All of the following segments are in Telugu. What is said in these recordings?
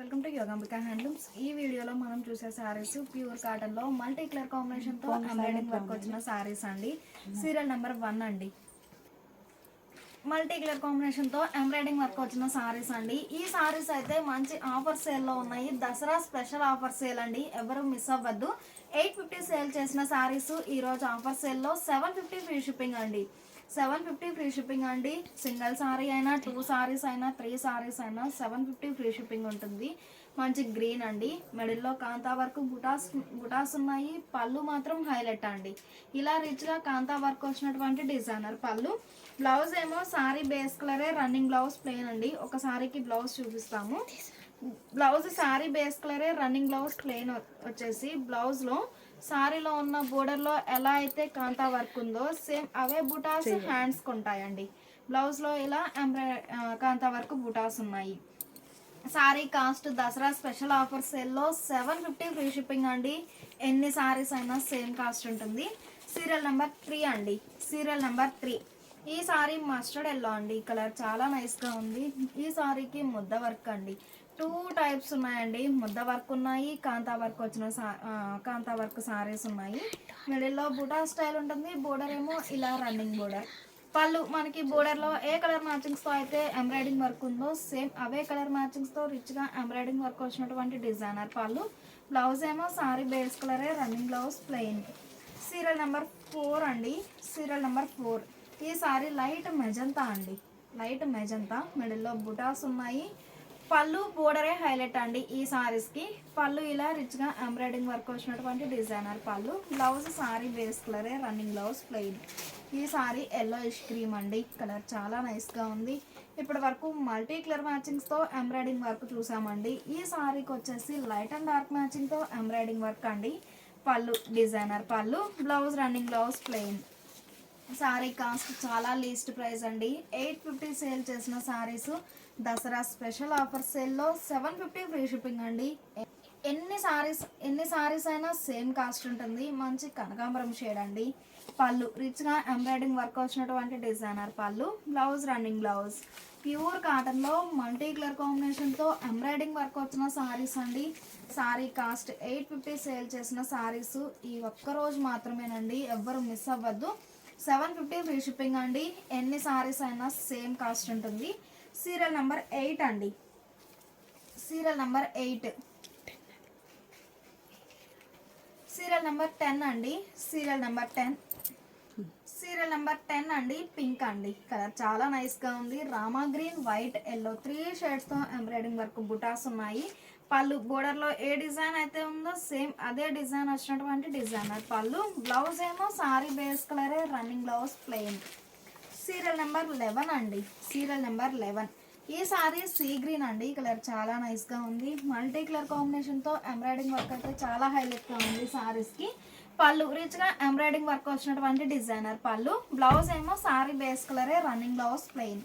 Welcome to Yogambika handlooms. ఈ వీడియోలో మనం చూసే సారీస్ ప్యూర్ కాటన్లో మల్టీ కలర్ కాంబినేషన్తో ఎంబ్రాయిడింగ్ వర్క్ వచ్చిన సారీస్ అండి. సీరియల్ నెంబర్ వన్ అండి. మల్టీ కలర్ కాంబినేషన్తో ఎంబ్రాయిడింగ్ వర్క్ వచ్చిన సారీస్ అండి. ఈ సారీస్ అయితే మంచి ఆఫర్ సేల్లో ఉన్నాయి. దసరా స్పెషల్ ఆఫర్ సేల్ అండి. ఎవరు మిస్ అవ్వద్దు. ఎయిట్ ఫిఫ్టీ సేల్ చేసిన సారీస్ ఈ రోజు ఆఫర్ సేల్లో సెవెన్ ఫిఫ్టీ ఫ్రీ షిప్పింగ్ అండి. సెవెన్ ఫిఫ్టీ ఫ్రీ షిప్పింగ్ అండి. సింగిల్ సారీ అయినా టూ సారీస్ అయినా త్రీ సారీస్ అయినా సెవెన్ ఫిఫ్టీ ఫ్రీ షిప్పింగ్ ఉంటుంది. మంచి గ్రీన్ అండి. మిడిల్లో కాంతా వర్క్ బుటాస్ బుటాస్ ఉన్నాయి. పళ్ళు మాత్రం హైలైట్ అండి. ఇలా రిచ్గా కాంతా వర్క్ వచ్చినటువంటి డిజైనర్ పళ్ళు. బ్లౌజ్ ఏమో సారీ బేస్ కలరే రన్నింగ్ బ్లౌజ్ ప్లెయిన్ అండి. ఒక సారీకి బ్లౌజ్ చూపిస్తాము. బ్లౌజ్ సారీ బేస్ కలరే రన్నింగ్ బ్లౌజ్ ప్లెయిన్ వచ్చేసి బ్లౌజ్లో. సారీలో ఉన్న బోర్డర్లో ఎలా అయితే కాంతా వర్క్ ఉందో సేమ్ అవే బుటాస్ హ్యాండ్స్కి ఉంటాయండి బ్లౌజ్లో ఇలా ఎంబ్రాయి కాంతా వర్క్ బుటాస్ ఉన్నాయి. Sari cost Dasara special offer సేల్లో సెవెన్ ఫిఫ్టీ ఫ్రీ షిప్పింగ్ అండి. ఎన్ని సారీస్ అయినా సేమ్ కాస్ట్ ఉంటుంది. సీరియల్ నెంబర్ త్రీ అండి. Serial number three. ఈ సారీ మస్టర్డ్ ఎల్లో అండి. కలర్ చాలా నైస్గా ఉంది. ఈ సారీకి ముద్ద వర్క్ అండి. టూ టైప్స్ ఉన్నాయండి. ముద్ద వర్క్ ఉన్నాయి కాంతా వర్క్ వచ్చిన సా- కాంతా వర్క్ సారీస్ ఉన్నాయి. మిడిల్లో బుటా స్టైల్ ఉంటుంది బోర్డర్ ఏమో ఇలా రన్నింగ్ బోర్డర్. పళ్ళు మనకి బోర్డర్లో ఏ కలర్ మ్యాచింగ్స్తో అయితే ఎంబ్రాయిడింగ్ వర్క్ ఉందో సేమ్ అవే కలర్ మ్యాచింగ్స్తో రిచ్గా ఎంబ్రాయిడింగ్ వర్క్ వచ్చినటువంటి డిజైనర్ పళ్ళు. బ్లౌజ్ ఏమో సారీ బేస్ కలరే running blouse plain. Serial number four అండి. Serial number four. ఈ సారీ లైట్ మెజంతా అండి. లైట్ మెజంతా మిడిల్లో బుటాస్ ఉన్నాయి. పళ్ళు బోర్డరే హైలైట్ అండి ఈ సారీస్కి. పళ్ళు ఇలా రిచ్గా ఎంబ్రాయిడింగ్ వర్క్ వచ్చినటువంటి designer pallu. Blouse sari base కలరే రన్నింగ్ బ్లౌజ్ ప్లెయిన్. ఈ సారీ ఎల్లో ఇష్ క్రీమ్ అండి. కలర్ చాలా నైస్గా ఉంది. ఇప్పటి వరకు మల్టీ కలర్ మ్యాచింగ్స్తో ఎంబ్రాయిడింగ్ వర్క్ చూసామండి. ఈ సారీకి వచ్చేసి లైట్ అండ్ డార్క్ మ్యాచింగ్తో ఎంబ్రాయిడింగ్ వర్క్ అండి. Pallu designer pallu blouse running blouse plain. Sari cost చాలా లీస్ట్ ప్రైస్ అండి. ఎయిట్ ఫిఫ్టీ సేల్ చేసిన సారీస్ దసరా స్పెషల్ ఆఫర్ సేల్లో సెవెన్ ఫిఫ్టీ ఫ్రీ షిప్పింగ్ అండి. ఎన్ని సారీస్ ఎన్ని సారీస్ అయినా సేమ్ కాస్ట్ ఉంటుంది. మంచి కనకాంబరం షేడ్ అండి. పళ్ళు రిచ్గా ఎంబ్రాయిడింగ్ వర్క్ వచ్చినటువంటి designer pallu blouse running blouse pure కాటన్లో మల్టీ కలర్ కాంబినేషన్తో ఎంబ్రాయిడింగ్ వర్క్ వచ్చిన సారీస్ అండి. Sari cost eight fifty sale చేసిన సారీస్ ఈ ఒక్క రోజు మాత్రమేనండి. ఎవ్వరు మిస్ అవ్వద్దు. సెవెన్ ఫిఫ్టీ ఫ్రీ షిప్పింగ్ అండి. ఎన్ని సారీస్ అయినా సేమ్ కాస్ట్ ఉంటుంది. సీరియల్ నెంబర్ ఎయిట్ అండి. Serial number eight. Serial number ten అండి. Serial number ten. Serial number ten అండి. పింక్ అండి. కలర్ చాలా నైస్గా ఉంది. Rama green white yellow three షేడ్స్తో embroidering work బుటాస్ ఉన్నాయి. పళ్ళు బోర్డర్లో ఏ డిజైన్ అయితే ఉందో సేమ్ అదే డిజైన్ వచ్చినటువంటి డిజైనర్ పళ్ళు. బ్లౌజ్ ఏమో సారీ బేస్ కలరే running blouse plain serial number eleven అండి. Serial number eleven. ఈ సారీ సీ గ్రీన్ అండి. కలర్ చాలా నైస్గా ఉంది. మల్టీ కలర్ కాంబినేషన్తో ఎంబ్రాయిడింగ్ వర్క్ అయితే చాలా హైలైట్గా ఉంది సారీస్కి పళ్ళు రిచ్గా ఎంబ్రాయిడింగ్ వర్క్ వచ్చినటువంటి డిజైనర్ పళ్ళు. బ్లౌజ్ ఏమో సారీ బేస్ కలరే running blouse plain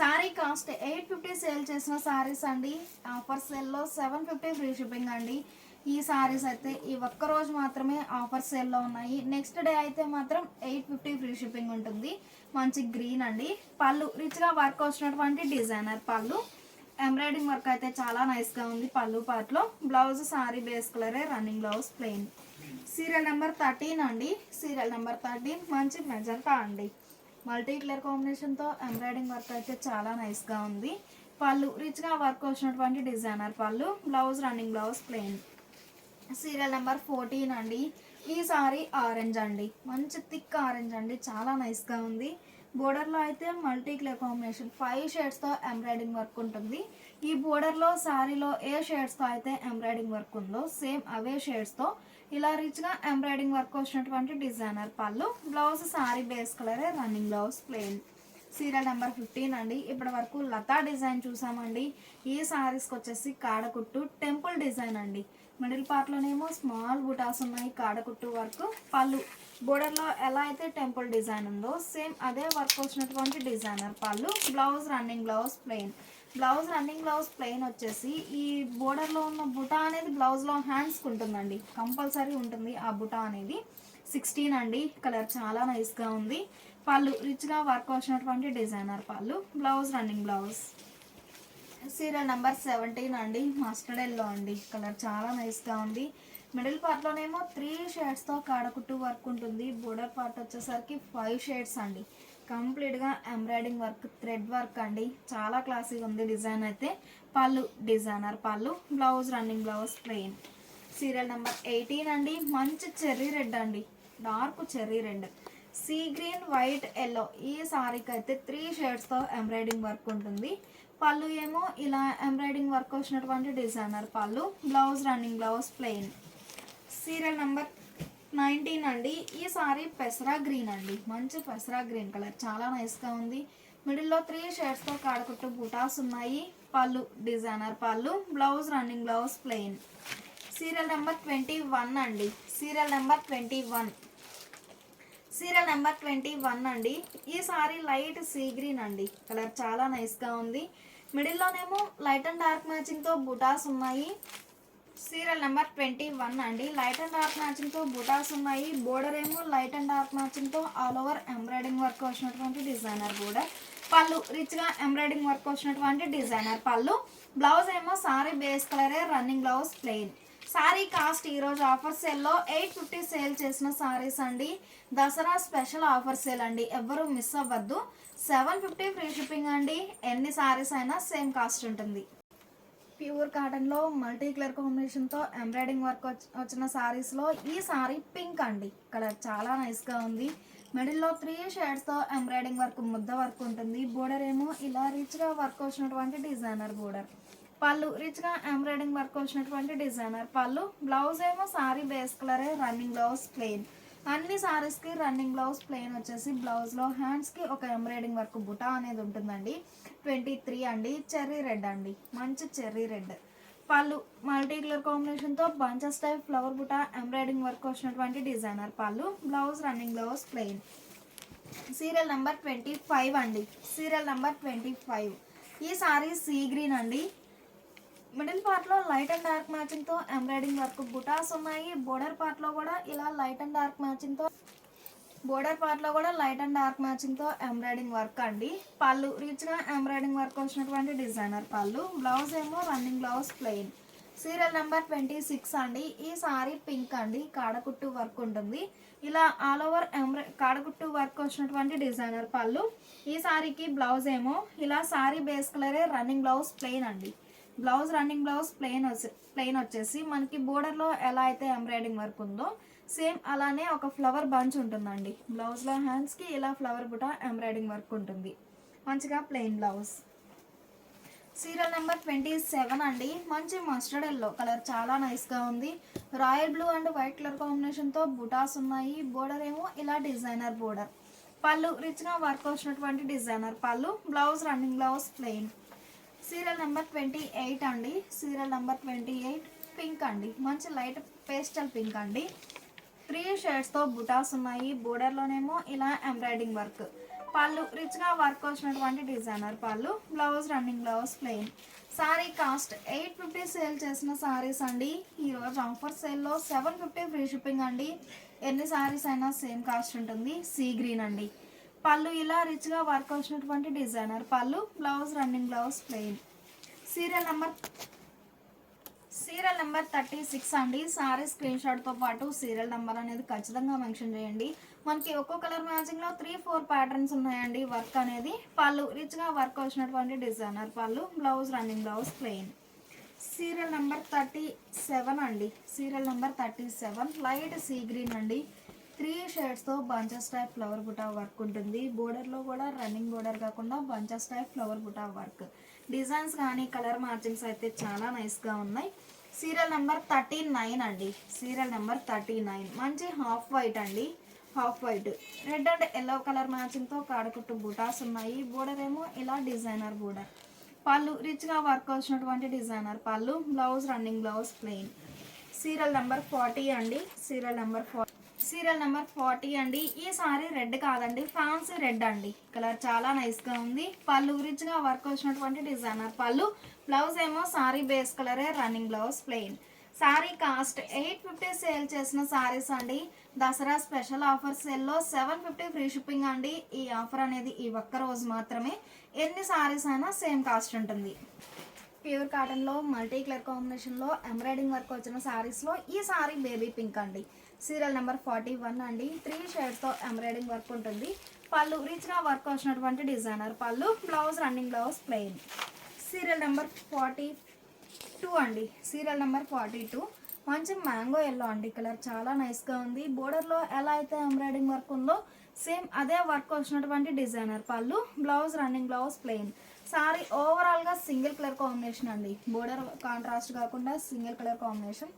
sari cost eight fifty sale చేసిన సారీస్ అండి. ఆఫర్ సేల్లో సెవెన్ ఫిఫ్టీ ఫ్రీ షిప్పింగ్ అండి. ఈ సారీస్ అయితే ఈ ఒక్క రోజు మాత్రమే ఆఫర్ సేల్లో ఉన్నాయి. నెక్స్ట్ డే అయితే మాత్రం ఎయిట్ ఫిఫ్టీ ఫ్రీ షిప్పింగ్ ఉంటుంది. మంచి గ్రీన్ అండి. పళ్ళు రిచ్గా వర్క్ వచ్చినటువంటి డిజైనర్ పళ్ళు. ఎంబ్రాయిడింగ్ వర్క్ అయితే చాలా నైస్గా ఉంది పళ్ళు పాటలో. బ్లౌజ్ సారీ బేస్ కలరే running blouse plain serial number thirteen అండి. సీరియల్ నెంబర్ థర్టీన్ మంచి మెజంతా అండి. మల్టీ కలర్ కాంబినేషన్తో ఎంబ్రాయిడింగ్ వర్క్ అయితే చాలా నైస్గా ఉంది. పళ్ళు రిచ్గా వర్క్ వచ్చినటువంటి designer pallu. Blouse running blouse plain serial number fourteen అండి. ఈ సారీ ఆరెంజ్ అండి. మంచి థిక్ ఆరెంజ్ అండి. చాలా నైస్గా ఉంది. బోర్డర్లో అయితే మల్టీ కలర్ కాంబినేషన్ ఫైవ్ షేడ్స్తో ఎంబ్రాయిడింగ్ వర్క్ ఉంటుంది. ఈ బోర్డర్లో సారీలో ఏ షేడ్స్తో అయితే ఎంబ్రాయిడింగ్ వర్క్ ఉందో సేమ్ అవే షేడ్స్తో ఇలా రిచ్గా ఎంబ్రాయిడింగ్ వర్క్ వచ్చినటువంటి designer pallu. Blouse sari base కలరే running blouse plain serial number fifteen అండి. ఇప్పటి వరకు లతా డిజైన్ చూసామండి. ఈ శారీస్కి వచ్చేసి కాడకుట్టు టెంపుల్ డిజైన్ అండి. మిడిల్ పార్ట్లోనేమో స్మాల్ బుటాస్ ఉన్నాయి కాడకుట్టు వర్క్. పళ్ళు. బోర్డర్లో ఎలా అయితే టెంపుల్ డిజైన్ ఉందో సేమ్ అదే వర్క్ వచ్చినటువంటి డిజైనర్ పళ్ళు. Blouse running blouse plain. Blouse running blouse plain వచ్చేసి ఈ బోర్డర్లో ఉన్న బుటా అనేది బ్లౌజ్లో హ్యాండ్స్కి ఉంటుందండి. కంపల్సరీ ఉంటుంది ఆ బుటా అనేది. సిక్స్టీన్ అండి. కలర్ చాలా నైస్గా ఉంది. పళ్ళు. రిచ్గా వర్క్ వచ్చినటువంటి designer pallu. Blouse running blouse. Serial number seventeen అండి మస్టర్డ్ ఎల్లో అండి. కలర్ చాలా నైస్గా ఉంది. మిడిల్ పార్ట్లోనేమో త్రీ షేడ్స్తో కాడకుట్టు వర్క్ ఉంటుంది. బోర్డర్ పార్ట్ వచ్చేసరికి ఫైవ్ షేడ్స్ అండి. కంప్లీట్గా ఎంబ్రాయిడింగ్ వర్క్ థ్రెడ్ వర్క్ అండి. చాలా క్లాసీగా ఉంది డిజైన్ అయితే. Pallu designer pallu blouse running blouse plain. Serial number eighteen అండి. మంచి చెర్రీ రెడ్ అండి. Dark cherry red. Sea green white yellow. ఈ సారీకి అయితే త్రీ షేడ్స్తో ఎంబ్రాయిడింగ్ వర్క్ ఉంటుంది. పళ్ళు ఏమో ఇలా ఎంబ్రాయిడింగ్ వర్క్ వచ్చినటువంటి designer pallu. Blouse running blouse plain. Serial number nineteen అండి. ఈ సారీ పెసరా గ్రీన్ అండి. మంచి పెసరా గ్రీన్ కలర్. చాలా నైస్గా ఉంది. మిడిల్లో త్రీ షేడ్స్తో కాడకుట్టు బుటాస్ ఉన్నాయి. Pallu designer pallu blouse running blouse plain. Serial number twenty one అండి. Serial number twenty one. Serial number twenty one అండి. ఈ సారీ లైట్ సీ గ్రీన్ అండి. కలర్ చాలా నైస్గా ఉంది. మిడిల్లోనేమో లైట్ అండ్ డార్క్ మ్యాచింగ్తో బుటాస్ ఉన్నాయి. సీరియల్ నెంబర్ ట్వంటీ వన్ అండి. లైట్ అండ్ డార్క్ మ్యాచింగ్తో బుటాస్ ఉన్నాయి. బోర్డర్ ఏమో లైట్ అండ్ డార్క్ మ్యాచింగ్తో ఆల్ ఓవర్ ఎంబ్రాయిడింగ్ వర్క్ వచ్చినటువంటి డిజైనర్ బోర్డర్. పళ్ళు రిచ్గా ఎంబ్రాయిడింగ్ వర్క్ వచ్చినటువంటి డిజైనర్ పళ్ళు. బ్లౌజ్ ఏమో సారీ బేస్ కలరే running blouse plain sari cost ఈరోజు ఆఫర్ సేల్లో ఎయిట్ ఫిఫ్టీ సేల్ చేసిన శారీస్ అండి. దసరా స్పెషల్ ఆఫర్ సేల్ అండి. ఎవ్వరూ మిస్ అవ్వద్దు. సెవెన్ ఫిఫ్టీ ఫ్రీ షిప్పింగ్ అండి. ఎన్ని సారీస్ అయినా సేమ్ కాస్ట్ ఉంటుంది. ప్యూర్ కాటన్లో మల్టీ కలర్ కాంబినేషన్తో ఎంబ్రాయిడింగ్ వర్క్ వచ్చి- వచ్చిన సారీస్లో ఈ శారీ పింక్ అండి. కలర్ చాలా నైస్గా ఉంది. మిడిల్లో త్రీ షేడ్స్తో ఎంబ్రాయిడింగ్ వర్క్ ముద్ద వర్క్ ఉంటుంది. బోర్డర్ ఏమో ఇలా రిచ్గా వర్క్ వచ్చినటువంటి డిజైనర్ బోర్డర్. పళ్ళు రిచ్గా ఎంబ్రాయిడింగ్ వర్క్ వచ్చినటువంటి డిజైనర్ పళ్ళు బ్లౌజ్ ఏమో సారీ బేస్ కలరే రన్నింగ్ బ్లౌజ్ ప్లెయిన్ అన్ని సారీస్కి రన్నింగ్ బ్లౌజ్ ప్లెయిన్ వచ్చేసి బ్లౌజ్లో హ్యాండ్స్కి ఒక ఎంబ్రాయిడింగ్ వర్క్ బుటా అనేది ఉంటుందండి. ట్వంటీ త్రీ అండి చెర్రీ రెడ్ అండి. మంచి చెర్రీ రెడ్ పళ్ళు మల్టీ కలర్ కాంబినేషన్తో bunches type flower buta embroidering work వచ్చినటువంటి డిజైనర్ పళ్ళు blouse running blouse plain serial number twenty five అండి. సీరియల్ నెంబర్ ట్వంటీ ఫైవ్ ఈ సారీ సీ గ్రీన్ అండి. మిడిల్ పార్ట్లో లైట్ అండ్ డార్క్ మ్యాచింగ్తో ఎంబ్రాయిడింగ్ వర్క్ బుటాస్ ఉన్నాయి. బోర్డర్ పార్ట్లో కూడా ఇలా లైట్ అండ్ డార్క్ మ్యాచింగ్తో బోర్డర్ పార్ట్లో కూడా లైట్ అండ్ డార్క్ మ్యాచింగ్తో ఎంబ్రాయిడింగ్ వర్క్ అండి. పళ్ళు రీచ్గా ఎంబ్రాయిడింగ్ వర్క్ వచ్చినటువంటి డిజైనర్ పళ్ళు. బ్లౌజ్ ఏమో running blouse plain. Serial number twenty six అండి. ఈ సారీ పింక్ అండి. కాడకుట్టు వర్క్ ఉంటుంది. ఇలా ఆల్ ఓవర్ ఎంబ్రా కాడకుట్టు వర్క్ వచ్చినటువంటి డిజైనర్ పళ్ళు. ఈ సారీకి బ్లౌజ్ ఏమో ఇలా సారీ బేస్ కలరే రన్నింగ్ బ్లౌజ్ ప్లెయిన్ అండి. బ్లౌజ్ రన్నింగ్ బ్లౌజ్ ప్లెయిన్ వచ్చి ప్లెయిన్ వచ్చేసి మనకి బోర్డర్లో ఎలా అయితే ఎంబ్రాయిడింగ్ వర్క్ ఉందో సేమ్ అలానే ఒక ఫ్లవర్ బంచ్ ఉంటుందండి. బ్లౌజ్లో హ్యాండ్స్కి ఇలా ఫ్లవర్ బుట ఎంబ్రాయిడింగ్ వర్క్ ఉంటుంది. మంచిగా plain blouse serial number twenty seven అండి. మంచి మస్టర్డ్ ఎల్లో కలర్ చాలా నైస్గా ఉంది. Royal blue and white colour కాంబినేషన్తో బుటాస్ ఉన్నాయి. బోర్డర్ ఏమో ఇలా డిజైనర్ బోర్డర్ పళ్ళు రిచ్గా వర్క్ వచ్చినటువంటి designer pallu blouse running blouse plain serial number twenty eight అండి. Serial number twenty eight pink అండి. మంచి లైట్ పేస్టల్ పింక్ అండి. త్రీ షేడ్స్తో బుటాస్ ఉన్నాయి. బోర్డర్లోనేమో ఇలా ఎంబ్రాయిడింగ్ వర్క్. పళ్ళు రిచ్గా వర్క్ వచ్చినటువంటి designer pallu. Blouse running blouse plain. Sari cost eight fifty sale చేసిన సారీస్ అండి. ఈరోజు ఆఫర్ సేల్లో సెవెన్ ఫిఫ్టీ ఫ్రీ షిప్పింగ్ అండి. ఎన్ని సారీస్ అయినా సేమ్ కాస్ట్ ఉంటుంది. సీ గ్రీన్ అండి. పళ్ళు ఇలా రిచ్గా వర్క్ వచ్చినటువంటి డిజైనర్ పళ్ళు blouse running blouse plain serial number serial number thirty six అండి సారీ స్క్రీన్ షాట్తో పాటు సీరియల్ నెంబర్ అనేది ఖచ్చితంగా మెన్షన్ చేయండి. మనకి ఒక్కో కలర్ మ్యాచింగ్లో త్రీ ఫోర్ ప్యాటర్న్స్ ఉన్నాయండి. వర్క్ అనేది పళ్ళు రిచ్గా వర్క్ వచ్చినటువంటి designer pallu blouse running blouse plain serial number thirty seven అండి. Serial number thirty seven light sea green అండి. త్రీ షేడ్స్తో bunches type flower buta work ఉంటుంది. బోర్డర్లో కూడా రన్నింగ్ బోర్డర్ కాకుండా bunches type flower buta work. Designs కానీ కలర్ మ్యాచింగ్స్ అయితే చాలా నైస్గా ఉన్నాయి. సీరియల్ నెంబర్ థర్టీ నైన్ అండి. Serial number thirty nine. మంచి హాఫ్ వైట్ అండి. Half white. Red and yellow colour మ్యాచింగ్తో కాడకుట్టు బుటాస్ ఉన్నాయి. బోర్డర్ ఏమో ఇలా డిజైనర్ బోర్డర్. పళ్ళు రిచ్గా వర్క్ వచ్చినటువంటి designer pallu blouse running blouse plain serial number forty అండి. Serial number forty serial number forty అండి. ఈ సారీ రెడ్ కాదండి ఫ్యాన్సీ రెడ్ అండి. కలర్ చాలా నైస్గా ఉంది. పళ్ళు రిచ్గా వర్క్ వచ్చినటువంటి డిజైనర్ పళ్ళు. బ్లౌజ్ ఏమో సారీ బేస్ కలరే running blouse plain sari cost eight fifty sale చేసిన సారీస్ అండి. దసరా స్పెషల్ ఆఫర్ సేల్లో సెవెన్ ఫిఫ్టీ ఫ్రీ షిప్పింగ్ అండి. ఈ ఆఫర్ అనేది ఈ ఒక్క రోజు మాత్రమే. ఎన్ని సారీస్ అయినా సేమ్ కాస్ట్ ఉంటుంది. ప్యూర్ కాటన్లో మల్టీ కలర్ కాంబినేషన్లో ఎంబ్రాయిడింగ్ వర్క్ వచ్చిన సారీస్లో ఈ సారీ బేబీ పింక్ అండి. సీరియల్ నెంబర్ ఫార్టీ వన్ అండి. త్రీ షేడ్స్తో ఎంబ్రాయిడింగ్ వర్క్ ఉంటుంది. పళ్ళు రిచ్గా వర్క్ వచ్చినటువంటి డిజైనర్ పళ్ళు blouse running blouse plain. Serial number forty two అండి. Serial number forty two. మంచి మ్యాంగో ఎల్లో అండి. కలర్ చాలా నైస్గా ఉంది. బోర్డర్లో ఎలా అయితే ఎంబ్రాయిడింగ్ వర్క్ ఉందో సేమ్ అదే వర్క్ వచ్చినటువంటి designer pallu blouse running blouse plain. Sari ఓవరాల్గా సింగిల్ కలర్ కాంబినేషన్ అండి. బోర్డర్ కాంట్రాస్ట్ కాకుండా సింగిల్ కలర్ కాంబినేషన్.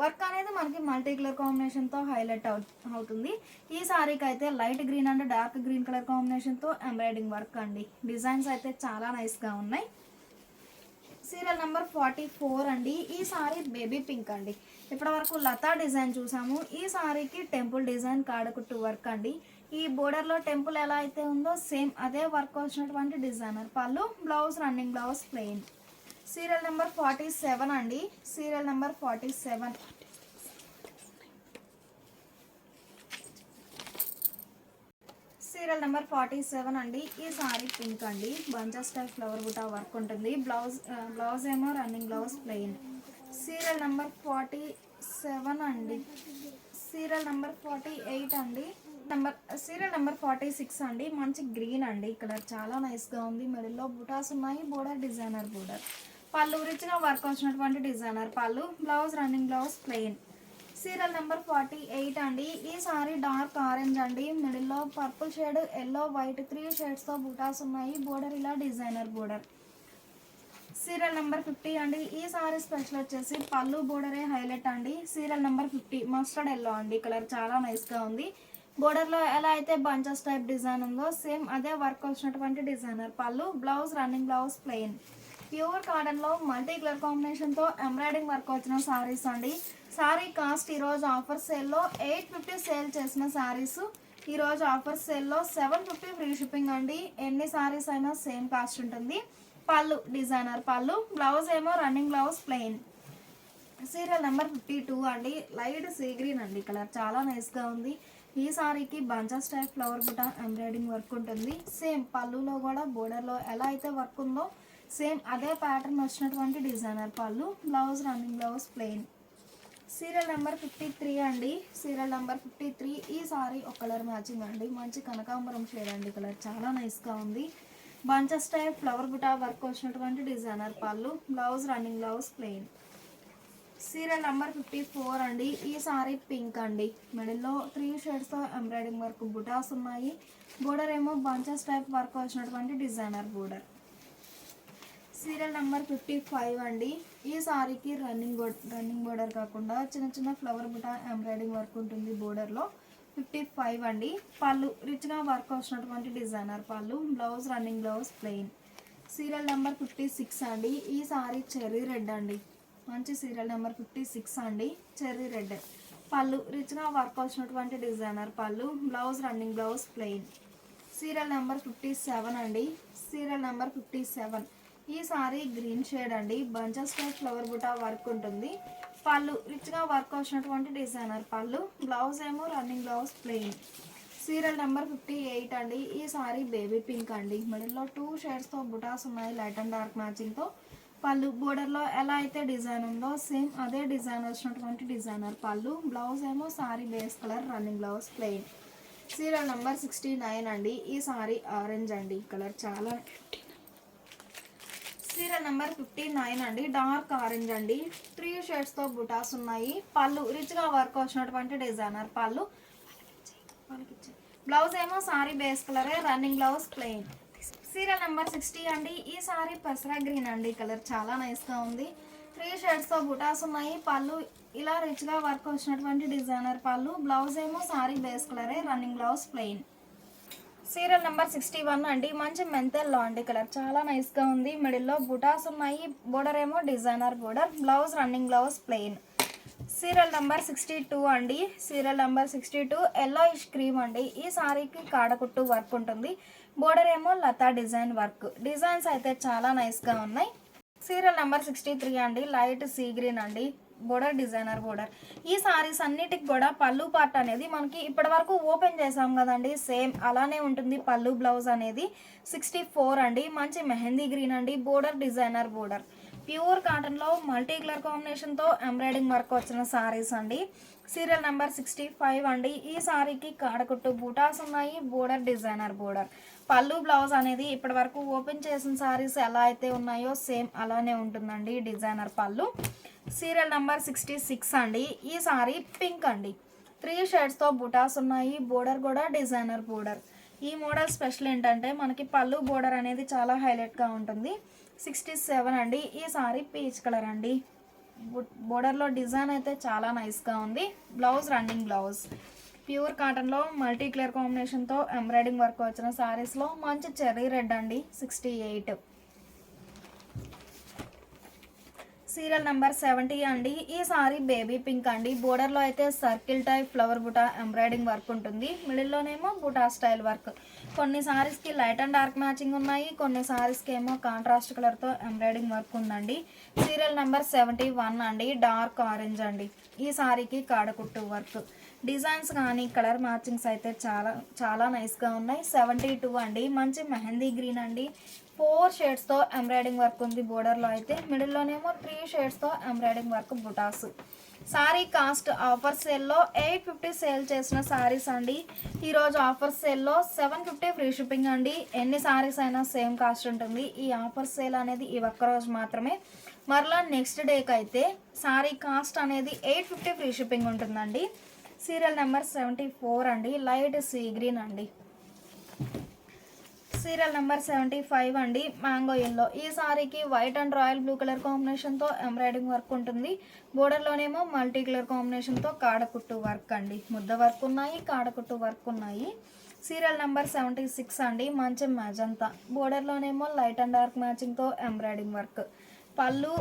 వర్క్ అనేది మనకి మల్టీ కలర్ కాంబినేషన్తో హైలైట్ అవుతుంది. ఈ సారీకి అయితే light green and dark green colour కాంబినేషన్తో ఎంబ్రాయిడింగ్ వర్క్ అండి. డిజైన్స్ అయితే చాలా నైస్గా ఉన్నాయి. సీరియల్ నెంబర్ ఫార్టీ ఫోర్ అండి. ఈ సారీ బేబీ పింక్ అండి. ఇప్పటి వరకు లతా డిజైన్ చూసాము. ఈ సారీకి టెంపుల్ డిజైన్ కాడకుట్టు వర్క్ అండి. ఈ బోర్డర్లో టెంపుల్ ఎలా అయితే ఉందో సేమ్ అదే వర్క్ వచ్చినటువంటి designer. Pallu blouse running blouse plain. Serial number forty seven అండి. Serial number forty seven. Serial number forty seven అండి. ఈ సారీ పింక్ అండి. Bunches type flower buta work ఉంటుంది. బ్లౌజ్ బ్లౌజ్ ఏమో running blouse plain. Serial number forty seven అండి. సీరియల్ నెంబర్ ఫార్టీ ఎయిట్ అండి. Number serial number forty six అండి. మంచి గ్రీన్ అండి. కలర్ చాలా నైస్గా ఉంది. మిడిల్లో బుటాస్ ఉన్నాయి. Border designer border. పళ్ళు రిచ్గా వర్క్ వచ్చినటువంటి designer pallu blouse running blouse plain serial number forty eight అండి. ఈ సారీ డార్క్ ఆరెంజ్ అండి. మిడిల్లో purple shade yellow white three షేడ్స్తో butas ఉన్నాయి. బోర్డర్ ఇలా designer border serial number fifty అండి. ఈ సారీ స్పెషల్ వచ్చేసి పళ్ళు బోర్డరే హైలైట్ అండి. Serial number fifty mustard yellow అండి. కలర్ చాలా నైస్గా ఉంది. బోర్డర్లో ఎలా అయితే బంచెస్ టైప్ డిజైన్ ఉందో సేమ్ అదే వర్క్ వచ్చినటువంటి designer pallu blouse running blouse plain pure కాటన్లో మల్టీ కలర్ కాంబినేషన్తో ఎంబ్రాయిడింగ్ వర్క్ వచ్చిన సారీస్ అండి. సారీ కాస్ట్ ఈరోజు ఆఫర్ సేల్లో ఎయిట్ ఫిఫ్టీ సేల్ చేసిన సారీస్. ఈరోజు ఆఫర్ సేల్లో సెవెన్ ఫిఫ్టీ ఫ్రీ షిప్పింగ్ అండి. ఎన్ని సారీస్ అయినా సేమ్ కాస్ట్ ఉంటుంది. పళ్ళు డిజైనర్ పళ్ళు బ్లౌజ్ ఏమో running blouse plain. Serial number fifty two అండి. లైట్ సీ గ్రీన్ అండి. కలర్ చాలా నైస్గా ఉంది. ఈ సారీకి బంజాస్ టైప్ ఫ్లవర్ బుట్ట ఎంబ్రాయిడింగ్ వర్క్ ఉంటుంది. సేమ్ పళ్ళులో కూడా బోర్డర్లో ఎలా అయితే వర్క్ ఉందో సేమ్ అదే ప్యాటర్న్ వచ్చినటువంటి డిజైనర్ పళ్ళు blouse running blouse plain serial number fifty three అండి. సీరియల్ నెంబర్ ఫిఫ్టీ త్రీ ఈ సారీ ఒక కలర్ మ్యాచింగ్ అండి. మంచి కనకాంబరం షేడ్ అండి. కలర్ చాలా నైస్గా ఉంది. Bunches type flower buta work వచ్చినటువంటి డిజైనర్ పళ్ళు blouse running blouse plain serial number fifty four అండి. ఈ సారీ పింక్ అండి. మిడిల్లో త్రీ షేడ్స్తో ఎంబ్రాయిడింగ్ వర్క్ బుటాస్ ఉన్నాయి. బోర్డర్ ఏమో బంచెస్ టైప్ వర్క్ వచ్చినటువంటి designer border serial number fifty five అండి. ఈ సారీకి రన్నింగ్ బోర్డ్ రన్నింగ్ బోర్డర్ కాకుండా చిన్న చిన్న ఫ్లవర్ బుటా ఎంబ్రాయిడింగ్ వర్క్ ఉంటుంది బోర్డర్లో. ఫిఫ్టీ ఫైవ్ అండి. పళ్ళు రిచ్గా వర్క్ వచ్చినటువంటి designer pallu blouse running blouse plain. Serial number fifty six అండి. ఈ సారీ చెర్రీ రెడ్ అండి. మంచి సీరియల్ నెంబర్ ఫిఫ్టీ సిక్స్ అండి. Cherry red. పళ్ళు రిచ్గా వర్క్ వచ్చినటువంటి designer pallu blouse running blouse plain. Serial number fifty seven అండి. Serial number fifty seven. ఈ సారీ గ్రీన్ షేడ్ అండి. Bunches type flower buta work ఉంటుంది. పళ్ళు రిచ్గా వర్క్ వచ్చినటువంటి డిజైనర్ పళ్ళు. బ్లౌజ్ ఏమో running blouse plain serial number fifty eight అండి. ఈ సారీ బేబీ పింక్ అండి. మిడిల్లో టూ షేడ్స్తో బుటాస్ ఉన్నాయి లైట్ అండ్ డార్క్ మ్యాచింగ్తో పళ్ళు బోర్డర్లో ఎలా అయితే డిజైన్ ఉందో సేమ్ అదే డిజైన్ వచ్చినటువంటి డిజైనర్ పళ్ళు. బ్లౌజ్ ఏమో sari base colour running blouse plain serial number sixty nine అండి. ఈ సారీ ఆరెంజ్ అండి. కలర్ చాలా సీరియల్ నెంబర్ ఫిఫ్టీ నైన్ అండి. డార్క్ ఆరెంజ్ అండి. త్రీ షేడ్స్తో బుటాస్ ఉన్నాయి. పళ్ళు రిచ్గా వర్క్ వచ్చినటువంటి డిజైనర్ పళ్ళు. బ్లౌజ్ ఏమో సారీ బేస్ కలరే running blouse plain serial number sixty అండి. ఈ సారీ పెసరా గ్రీన్ అండి. కలర్ చాలా నైస్గా ఉంది. త్రీ షేడ్స్తో బుటాస్ ఉన్నాయి. పళ్ళు ఇలా రిచ్గా వర్క్ వచ్చినటువంటి డిజైనర్ పళ్ళు. బ్లౌజ్ ఏమో సారీ బేస్ కలరే running blouse plain serial number sixty one అండి. మంచి మెంతెల్లో అండి కలర్. చాలా నైస్గా ఉంది. మిడిల్లో బుటాస్ ఉన్నాయి. బోర్డర్ ఏమో designer border. Blouse running blouse plain. Serial number sixty two అండి. Serial number sixty two yellowish cream అండి. ఈ సారీకి కాడకుట్టు వర్క్ ఉంటుంది. బోర్డర్ ఏమో లతా డిజైన్ వర్క్. డిజైన్స్ అయితే చాలా నైస్గా ఉన్నాయి. సీరియల్ నెంబర్ సిక్స్టీ త్రీ అండి. లైట్ సీ గ్రీన్ అండి. బోర్డర్ డిజైనర్ బోర్డర్ ఈ సారీస్ అన్నిటికి కూడా పళ్ళు పార్ట్ అనేది మనకి ఇప్పటి వరకు ఓపెన్ చేసాం కదండి. సేమ్ అలానే ఉంటుంది పళ్ళు బ్లౌజ్ అనేది సిక్స్టీ ఫోర్ అండి. మంచి మెహందీ గ్రీన్ అండి. Border designer border. ప్యూర్ కాటన్లో మల్టీ కలర్ కాంబినేషన్తో ఎంబ్రాయిడింగ్ వర్క్ వచ్చిన సారీస్ అండి. సీరియల్ నెంబర్ సిక్స్టీ ఫైవ్ అండి. ఈ సారీకి కాడకుట్టు బూటాస్ ఉన్నాయి. Border designer border. Pallu blouse అనేది ఇప్పటి వరకు ఓపెన్ చేసిన సారీస్ ఎలా అయితే ఉన్నాయో సేమ్ అలానే ఉంటుందండి డిజైనర్ పళ్ళు. సీరియల్ నెంబర్ సిక్స్టీ సిక్స్ అండి. ఈ సారీ పింక్ అండి. త్రీ షేడ్స్తో బుటాస్ ఉన్నాయి. బోర్డర్ కూడా డిజైనర్ బోర్డర్. ఈ మోడల్ స్పెషల్ ఏంటంటే మనకి పళ్ళు బోర్డర్ అనేది చాలా హైలైట్గా ఉంటుంది. సిక్స్టీ సెవెన్ అండి. ఈ సారీ పీచ్ కలర్ అండి. బోర్డర్లో డిజైన్ అయితే చాలా నైస్గా ఉంది. Blouse running blouse. ప్యూర్ కాటన్లో మల్టీ కలర్ కాంబినేషన్తో ఎంబ్రాయిడింగ్ వర్క్ వచ్చిన సారీస్లో మంచి చెర్రీ రెడ్ అండి. Sixty eight. Serial number seventy అండి. ఈ సారీ బేబీ పింక్ అండి. బోర్డర్లో అయితే circle type flower buta embroidering work ఉంటుంది. మిడిల్లోనేమో బుటా స్టైల్ వర్క్. కొన్ని సారీస్కి లైట్ అండ్ డార్క్ మ్యాచింగ్ ఉన్నాయి. కొన్ని సారీస్కి ఏమో కాంట్రాస్ట్ కలర్తో ఎంబ్రాయిడింగ్ వర్క్ ఉందండి. సీరియల్ నెంబర్ సెవెంటీ వన్ అండి. డార్క్ ఆరెంజ్ అండి. ఈ సారీకి కాడకుట్టు వర్క్. డిజైన్స్ కానీ కలర్ మ్యాచింగ్స్ అయితే చాలా చాలా నైస్గా ఉన్నాయి. సెవెంటీ టూ అండి. మంచి మెహందీ గ్రీన్ అండి. ఫోర్ షేడ్స్తో ఎంబ్రాయిడింగ్ వర్క్ ఉంది బోర్డర్లో అయితే. మిడిల్లోనేమో త్రీ షేడ్స్తో ఎంబ్రాయిడింగ్ వర్క్ బుటాస్. సారీ కాస్ట్ ఆఫర్ సేల్లో ఎయిట్ ఫిఫ్టీ సేల్ చేసిన సారీస్ అండి. ఈరోజు ఆఫర్ సేల్లో సెవెన్ ఫిఫ్టీ ఫ్రీ షిప్పింగ్ అండి. ఎన్ని సారీస్ అయినా సేమ్ కాస్ట్ ఉంటుంది. ఈ ఆఫర్ సేల్ అనేది ఈ ఒక్కరోజు మాత్రమే. మరలా నెక్స్ట్ డేకి అయితే సారీ కాస్ట్ అనేది ఎయిట్ ఫిఫ్టీ ఫ్రీ షిప్పింగ్ ఉంటుందండి. సీరియల్ నెంబర్ సెవెంటీ ఫోర్ అండి. లైట్ సీ గ్రీన్ అండి. సీరియల్ నెంబర్ సెవెంటీ ఫైవ్ అండి మ్యాంగో ఎల్లో. ఈ సారీకి white and royal blue colour కాంబినేషన్తో ఎంబ్రాయిడింగ్ వర్క్ ఉంటుంది. బోర్డర్లోనేమో మల్టీ కలర్ కాంబినేషన్తో కాడకుట్టు వర్క్ అండి. ముద్ద వర్క్ ఉన్నాయి కాడకుట్టు వర్క్ ఉన్నాయి. సీరియల్ నెంబర్ సెవెంటీ సిక్స్ అండి మంచి మ్యాజంతా బోర్డర్లోనేమో light and dark మ్యాచింగ్తో embroidering work. Pallu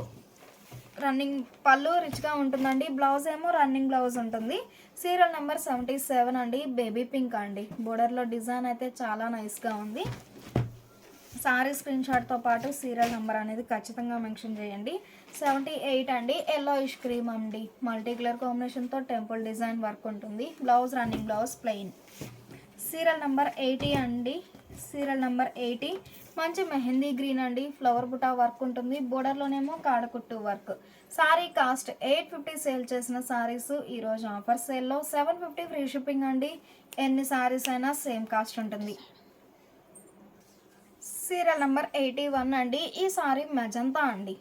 running pallu రిచ్గా ఉంటుందండి. బ్లౌజ్ ఏమో రన్నింగ్ బ్లౌజ్ ఉంటుంది. సీరియల్ నెంబర్ సెవెంటీ సెవెన్ అండి. బేబీ పింక్ అండి. బోర్డర్లో డిజైన్ అయితే చాలా నైస్గా ఉంది. సారీ స్క్రీన్ షాట్తో పాటు సీరియల్ నెంబర్ అనేది ఖచ్చితంగా మెన్షన్ చేయండి. సెవెంటీ ఎయిట్ అండి. ఎల్లో ఇష్ క్రీమ్ అండి. మల్టీ కలర్ కాంబినేషన్తో టెంపుల్ డిజైన్ వర్క్ ఉంటుంది. Blouse running blouse plain. Serial number eighty అండి. Serial number eighty. మంచి మెహందీ గ్రీన్ అండి. ఫ్లవర్ బుటా వర్క్ ఉంటుంది. బోర్డర్లోనేమో కాడకుట్టు work. Sari cost eight fifty sale చేసిన సారీస్ ఈరోజు ఆఫర్ సేల్లో సెవెన్ ఫిఫ్టీ ఫ్రీ షిప్పింగ్ అండి. ఎన్ని సారీస్ అయినా సేమ్ కాస్ట్ ఉంటుంది. సీరియల్ నెంబర్ ఎయిటీ వన్ అండి. ఈ సారీ మెజంతా అండి.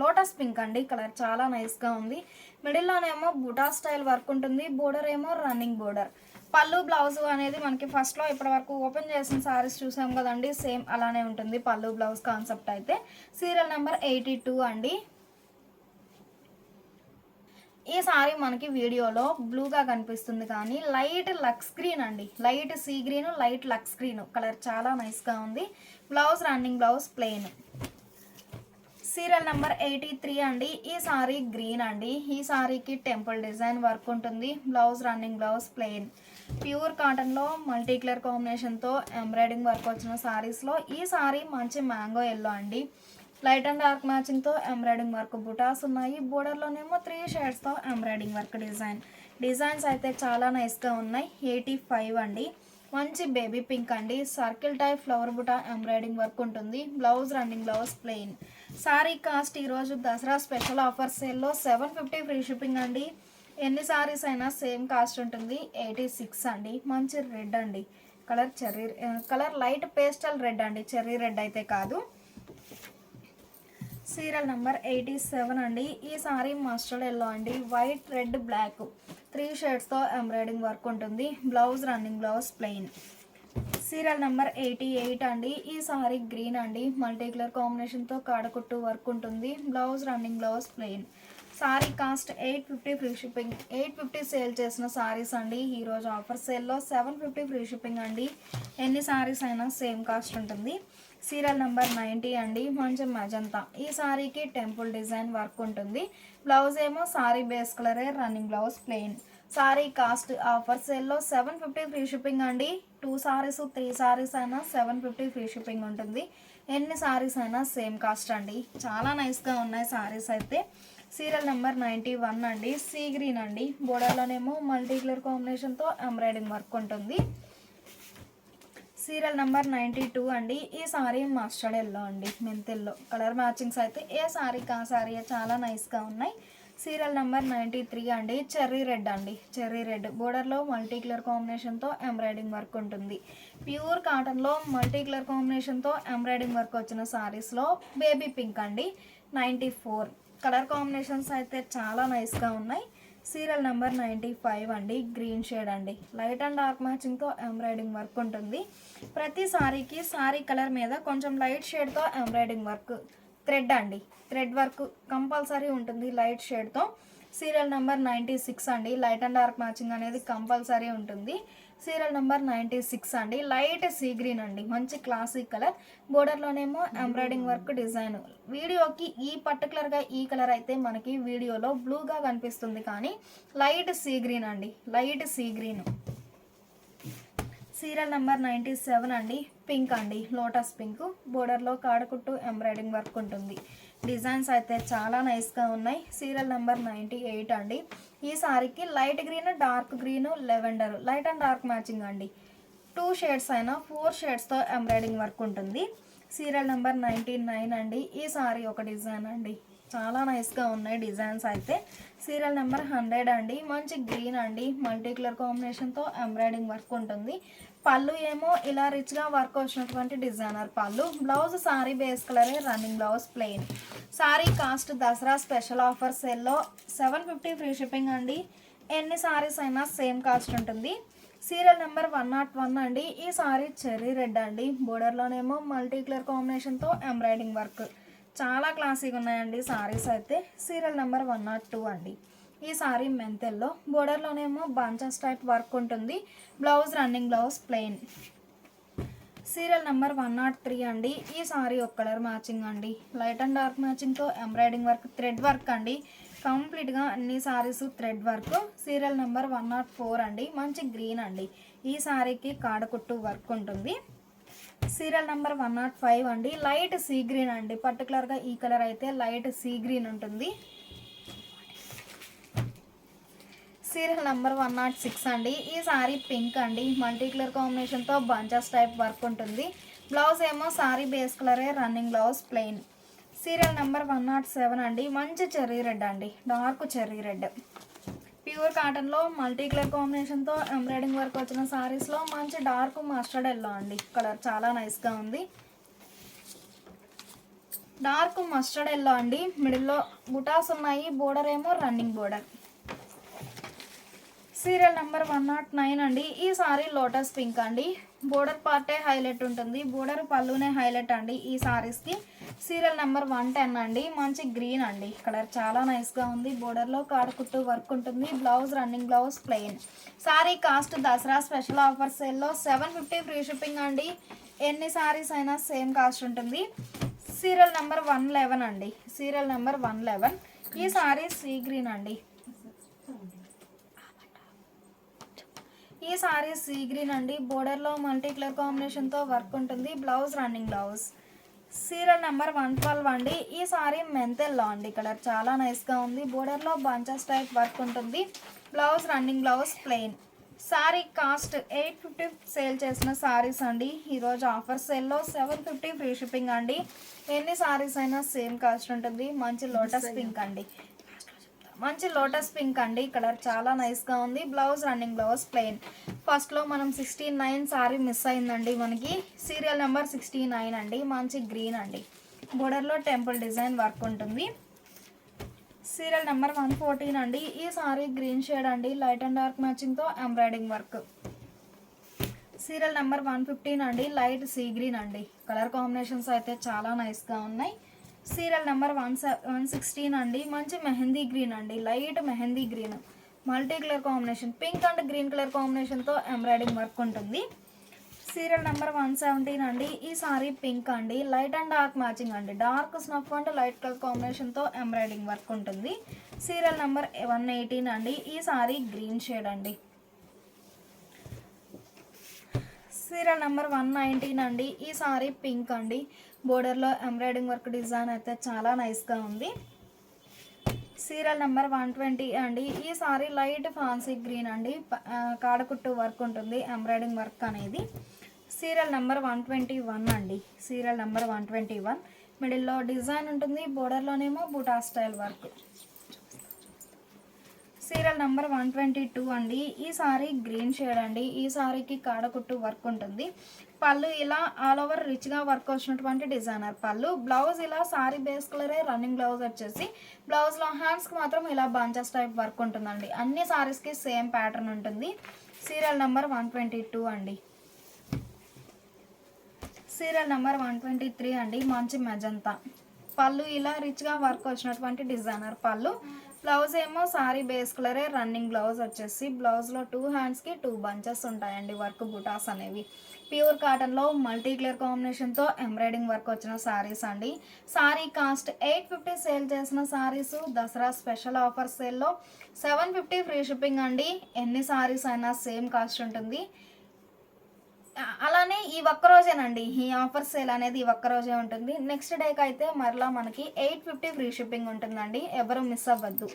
లోటస్ పింక్ అండి. కలర్ చాలా నైస్గా ఉంది. మిడిల్లోనేమో బుటా స్టైల్ వర్క్ ఉంటుంది. బోర్డర్ ఏమో రన్నింగ్ బోర్డర్ పళ్ళు బ్లౌజ్ అనేది మనకి ఫస్ట్లో ఇప్పటి వరకు ఓపెన్ చేసిన సారీస్ చూసాం కదండి. సేమ్ అలానే ఉంటుంది. పళ్ళు బ్లౌజ్ కాన్సెప్ట్ అయితే. సీరియల్ నెంబర్ ఎయిటీ టూ అండి. ఈ సారీ మనకి వీడియోలో బ్లూగా కనిపిస్తుంది కానీ లైట్ లక్స్ గ్రీన్ అండి. Light sea green light lux green colour చాలా నైస్గా ఉంది. Blouse running blouse plain serial number eighty three అండి. ఈ సారీ గ్రీన్ అండి. ఈ సారీకి టెంపుల్ డిజైన్ వర్క్ ఉంటుంది. Blouse running blouse plain pure కాటన్లో మల్టీ కలర్ కాంబినేషన్తో ఎంబ్రాయిడింగ్ వర్క్ వచ్చిన సారీస్లో ఈ సారీ మంచి మ్యాంగో ఎల్లో అండి. లైట్ అండ్ డార్క్ మ్యాచింగ్తో ఎంబ్రాయిడింగ్ వర్క్ బుటాస్ ఉన్నాయి. బోర్డర్లోనేమో త్రీ షేడ్స్తో ఎంబ్రాయిడింగ్ వర్క్ డిజైన్. డిజైన్స్ అయితే చాలా నైస్గా ఉన్నాయి. ఎయిటీ ఫైవ్ అండి. మంచి బేబీ పింక్ అండి. Circle type flower buta embroidering work ఉంటుంది. Blouse running blouse plain. Sari cost ఈరోజు దసరా స్పెషల్ ఆఫర్ సేల్లో సెవెన్ ఫిఫ్టీ ఫ్రీ షిప్పింగ్ అండి. ఎన్ని సారీస్ అయినా సేమ్ కాస్ట్ ఉంటుంది. ఎయిటీ సిక్స్ అండి. మంచి రెడ్ అండి. Colour cherry colour light pastel red అండి. చెర్రీ రెడ్ అయితే కాదు. సీరియల్ నెంబర్ ఎయిటీ సెవెన్ అండి. ఈ సారీ మస్టర్డ్ ఎల్లో అండి. White red black. త్రీ షేడ్స్తో ఎంబ్రాయిడింగ్ వర్క్ ఉంటుంది. Blouse running blouse plain. Serial number eighty eight అండి. ఈ సారీ గ్రీన్ అండి. మల్టీ కలర్ కాంబినేషన్తో కాడకుట్టు వర్క్ ఉంటుంది. Blouse running blouse plain. Sari cost eight fifty free shipping eight fifty sale చేసిన సారీస్ అండి. ఈరోజు ఆఫర్ సేల్లో సెవెన్ ఫిఫ్టీ ఫ్రీ షిప్పింగ్ అండి. ఎన్ని సారీస్ అయినా సేమ్ కాస్ట్ ఉంటుంది. సీరియల్ నెంబర్ నైంటీ అండి. మంచి మజంతా. ఈ సారీకి టెంపుల్ డిజైన్ వర్క్ ఉంటుంది. బ్లౌజ్ ఏమో సారీ బేస్ కలరే running blouse plain sari cost offer సేల్లో సెవెన్ ఫిఫ్టీ ఫ్రీ షిప్పింగ్ అండి. టూ సారీస్ త్రీ సారీస్ అయినా సెవెన్ ఫిఫ్టీ ఫ్రీ షిప్పింగ్ ఉంటుంది. ఎన్ని సారీస్ అయినా సేమ్ కాస్ట్ అండి. చాలా నైస్గా ఉన్నాయి సారీస్ అయితే. సీరియల్ నెంబర్ నైంటీ వన్ అండి. సీ గ్రీన్ అండి. బోర్డర్లోనేమో మల్టీ కలర్ కాంబినేషన్తో ఎంబ్రాయిడింగ్ వర్క్ ఉంటుంది. సీరియల్ నెంబర్ నైంటీ టూ అండి. ఈ సారీ మస్టర్డ్ ఎల్లో అండి. మెంతెల్లో. కలర్ మ్యాచింగ్స్ అయితే ఏ సారీ కా సారీ చాలా నైస్గా ఉన్నాయి. సీరియల్ నెంబర్ నైంటీ త్రీ అండి. చెర్రీ రెడ్ అండి. Cherry red. బోర్డర్లో మల్టీ కలర్ కాంబినేషన్తో ఎంబ్రాయిడింగ్ వర్క్ ఉంటుంది. ప్యూర్ కాటన్లో మల్టీ కలర్ కాంబినేషన్తో ఎంబ్రాయిడింగ్ వర్క్ వచ్చిన సారీస్లో బేబీ పింక్ అండి. Ninety four. కలర్ కాంబినేషన్స్ అయితే చాలా నైస్గా ఉన్నాయి. సీరియల్ నెంబర్ నైంటీ ఫైవ్ అండి గ్రీన్ షేడ్ అండి. లైట్ అండ్ డార్క్ మ్యాచింగ్తో ఎంబ్రాయిడింగ్ వర్క్ ఉంటుంది. ప్రతి సారీకి సారీ కలర్ మీద కొంచెం లైట్ షేడ్తో ఎంబ్రాయిడింగ్ వర్క్ థ్రెడ్ అండి. థ్రెడ్ వర్క్ కంపల్సరీ ఉంటుంది లైట్ షేడ్తో. సీరియల్ నెంబర్ నైంటీ సిక్స్ అండి లైట్ అండ్ డార్క్ మ్యాచింగ్ అనేది కంపల్సరీ ఉంటుంది. సీరియల్ నెంబర్ నైంటీ సిక్స్ అండి. లైట్ సీ గ్రీన్ అండి. మంచి క్లాసిక్ కలర్. బోర్డర్లోనేమో ఎంబ్రాయిడింగ్ వర్క్ డిజైన్. వీడియోకి ఈ పర్టికులర్గా ఈ కలర్ అయితే మనకి వీడియోలో బ్లూగా కనిపిస్తుంది కానీ లైట్ సీ గ్రీన్ అండి. Light sea green. Serial number ninety seven అండి. పింక్ అండి. Lotus pink. బోర్డర్లో కాడకుట్టు ఎంబ్రాయిడింగ్ వర్క్ ఉంటుంది. డిజైన్స్ అయితే చాలా నైస్గా ఉన్నాయి. సీరియల్ నెంబర్ నైంటీ ఎయిట్ అండి. ఈ సారీకి light green dark green lavender. Light and dark matching అండి. టూ షేడ్స్ అయినా ఫోర్ షేడ్స్తో ఎంబ్రాయిడింగ్ వర్క్ ఉంటుంది. సీరియల్ నెంబర్ నైంటీ నైన్ అండి. ఈ సారీ ఒక డిజైన్ అండి. చాలా నైస్గా ఉన్నాయి డిజైన్స్ అయితే. సీరియల్ నెంబర్ హండ్రెడ్ అండి. మంచి గ్రీన్ అండి. మల్టీ కలర్ కాంబినేషన్తో ఎంబ్రాయిడింగ్ వర్క్ ఉంటుంది. పళ్ళు ఏమో ఇలా రిచ్గా వర్క్ వచ్చినటువంటి designer pallu. Blouse sari base కలరే running blouse plain sari cost Dasara special offer సెల్లో సెవెన్ ఫిఫ్టీ ఫ్రీ షిప్పింగ్ అండి. ఎన్ని సారీస్ అయినా సేమ్ కాస్ట్ ఉంటుంది. Serial number one nought one అండి. ఈ సారీ చెర్రీ రెడ్ అండి. బోర్డర్లోనేమో మల్టీ కలర్ కాంబినేషన్తో ఎంబ్రాయిడింగ్ వర్క్ చాలా క్లాసీగా ఉన్నాయండి సారీస్ అయితే. Serial number one nought two అండి. ఈ సారీ మెంతెల్లో బోర్డర్లోనేమో బంచెస్ టైప్ వర్క్ ఉంటుంది. Blouse running blouse plain. Serial number one not three అండి. ఈ సారీ ఒక కలర్ మ్యాచింగ్ అండి. లైట్ అండ్ డార్క్ మ్యాచింగ్తో ఎంబ్రాయిడింగ్ వర్క్ థ్రెడ్ వర్క్ అండి. కంప్లీట్గా అన్ని saris thread work. Serial number one not four అండి. మంచి గ్రీన్ అండి. ఈ సారీకి కాడకుట్టు వర్క్ ఉంటుంది. Serial number one not five అండి. లైట్ సీ గ్రీన్ అండి. పర్టికులర్గా ఈ కలర్ అయితే లైట్ సీ గ్రీన్ ఉంటుంది. Serial number one not six అండి. ఈ సారీ పింక్ అండి. మల్టీ కలర్ కాంబినేషన్తో బంచెస్ టైప్ వర్క్ ఉంటుంది. బ్లౌజ్ ఏమో సారీ బేస్ కలరే running blouse plain. Serial number one not seven అండి. మంచి చెర్రీ రెడ్ అండి. Dark cherry red. ప్యూర్ కాటన్లో మల్టీ కలర్ కాంబినేషన్తో ఎంబ్రాయిడింగ్ వర్క్ వచ్చిన సారీస్లో మంచి డార్క్ మస్టర్డ్ ఎల్లో అండి. కలర్ చాలా నైస్గా ఉంది. డార్క్ మస్టర్డ్ ఎల్లో అండి. మిడిల్లో బుటాస్ ఉన్నాయి. బోర్డర్ ఏమో running border. Serial number one not nine అండి. ఈ సారీ లోటస్ పింక్ అండి. బోర్డర్ పార్టే హైలైట్ ఉంటుంది. బోర్డర్ పళ్ళునే హైలైట్ అండి ఈ సారీస్కి. సీరియల్ నెంబర్ వన్ టెన్ అండి. మంచి గ్రీన్ అండి. కలర్ చాలా నైస్గా ఉంది. బోర్డర్లో కాడకుట్టు వర్క్ ఉంటుంది. Blouse running blouse plain. Sari cost Dasara special offer సేల్లో సెవెన్ ఫిఫ్టీ ఫ్రీ షిప్పింగ్ అండి. ఎన్ని సారీస్ అయినా సేమ్ కాస్ట్ ఉంటుంది. సీరియల్ నెంబర్ వన్ లెవెన్ అండి. Serial number one eleven. ఈ సారీ సీ గ్రీన్ అండి. ఈ సారీ సీ గ్రీన్ అండి బోర్డర్లో మల్టీ కలర్ కాంబినేషన్తో వర్క్ ఉంటుంది. Blouse running blouse serial number one twelve అండి. ఈ సారీ మెంతెల్లో అండి. కలర్ చాలా నైస్గా ఉంది. బోర్డర్లో బంచెస్ టైప్ వర్క్ ఉంటుంది. Blouse running blouse plain sari cost eight fifty sale చేసిన సారీస్ అండి. ఈరోజు ఆఫర్ సేల్లో సెవెన్ ఫిఫ్టీ ఫ్రీ షిప్పింగ్ అండి. ఎన్ని సారీస్ అయినా సేమ్ కాస్ట్ ఉంటుంది. మంచి లోటస్ పింక్ అండి. మంచి లోటస్ పింక్ అండి. కలర్ చాలా నైస్గా ఉంది. బ్లౌజ్ రన్నింగ్ బ్లౌజ్ ప్లెయిన్ ఫస్ట్లో మనం సిక్స్టీ నైన్ సారీ మిస్ అయిందండి మనకి. సీరియల్ నెంబర్ సిక్స్టీ నైన్ అండి. మంచి గ్రీన్ అండి. బోర్డర్లో టెంపుల్ డిజైన్ వర్క్ ఉంటుంది. సీరియల్ నెంబర్ వన్ ఫోర్టీన్ అండి. ఈ సారీ గ్రీన్ షేడ్ అండి. Light and dark మ్యాచింగ్తో embroidering work serial number one fifteen అండి. లైట్ సీ గ్రీన్ అండి. కలర్ కాంబినేషన్స్ అయితే చాలా నైస్గా ఉన్నాయి. Serial number one one sixteen అండి. మంచి మెహందీ గ్రీన్ అండి. Light mehndi green. Multi colour combination. Pink and green colour కాంబినేషన్తో ఎంబ్రాయిడింగ్ వర్క్ ఉంటుంది. సీరియల్ నెంబర్ వన్ సెవెంటీన్ అండి. ఈ సారీ పింక్ అండి. లైట్ అండ్ డార్క్ మ్యాచింగ్ అండి. Dark snuff and light colour కాంబినేషన్తో ఎంబ్రాయిడింగ్ వర్క్ ఉంటుంది. సీరియల్ నెంబర్ వన్ ఎయిటీన్ అండి. ఈ సారీ గ్రీన్ షేడ్ అండి. సీరియల్ నెంబర్ వన్ నైన్టీన్ అండి. ఈ సారీ పింక్ అండి. బోర్డర్లో ఎంబ్రాయిడింగ్ వర్క్ డిజైన్ అయితే చాలా నైస్గా ఉంది. సీరియల్ నెంబర్ వన్ ట్వంటీ అండి. ఈ సారీ లైట్ ఫాన్సీ గ్రీన్ అండి. కాడకుట్టు వర్క్ ఉంటుంది ఎంబ్రాయిడింగ్ వర్క్ అనేది. Serial number one twenty one అండి. Serial number one twenty one. మిడిల్లో డిజైన్ ఉంటుంది బోర్డర్లోనేమో buta style work. Serial number one twenty two అండి. ఈ సారీ గ్రీన్ షేడ్ అండి. ఈ సారీకి కాడకుట్టు వర్క్ ఉంటుంది. పళ్ళు ఇలా ఆల్ ఓవర్ రిచ్గా వర్క్ వచ్చినటువంటి డిజైనర్ పళ్ళు. బ్లౌజ్ ఇలా సారీ బేస్ కలరే రన్నింగ్ బ్లౌజ్ వచ్చేసి బ్లౌజ్లో హ్యాండ్స్కి మాత్రం ఇలా బంచెస్ టైప్ వర్క్ ఉంటుందండి. అన్ని సారీస్కి సేమ్ ప్యాటర్న్ ఉంటుంది. Serial number one twenty two అండి. Serial number one twenty three అండి. మంచి మెజంతా. పళ్ళు ఇలా రిచ్గా వర్క్ వచ్చినటువంటి డిజైనర్ పళ్ళు. బ్లౌజ్ ఏమో సారీ బేస్ కలరే రన్నింగ్ బ్లౌజ్ వచ్చేసి బ్లౌజ్లో టూ హ్యాండ్స్కి టూ బంచెస్ ఉంటాయండి వర్క్ బుటాస్ అనేవి. ప్యూర్ కాటన్లో మల్టీ కలర్ కాంబినేషన్తో ఎంబ్రాయిడింగ్ వర్క్ వచ్చిన సారీస్ అండి. Sari cost eight fifty sale చేసిన శారీస్ దసరా స్పెషల్ ఆఫర్ సేల్లో సెవెన్ ఫిఫ్టీ ఫ్రీ షిప్పింగ్ అండి. ఎన్ని సారీస్ అయినా సేమ్ కాస్ట్ ఉంటుంది. అలానే ఈ ఒక్క రోజేనండి. ఈ ఆఫర్ సేల్ అనేది ఈ ఒక్క రోజే ఉంటుంది. నెక్స్ట్ డేకి అయితే మరలా మనకి ఎయిట్ ఫిఫ్టీ ఫ్రీ షిప్పింగ్ ఉంటుందండి. ఎవరు మిస్ అవ్వద్దు.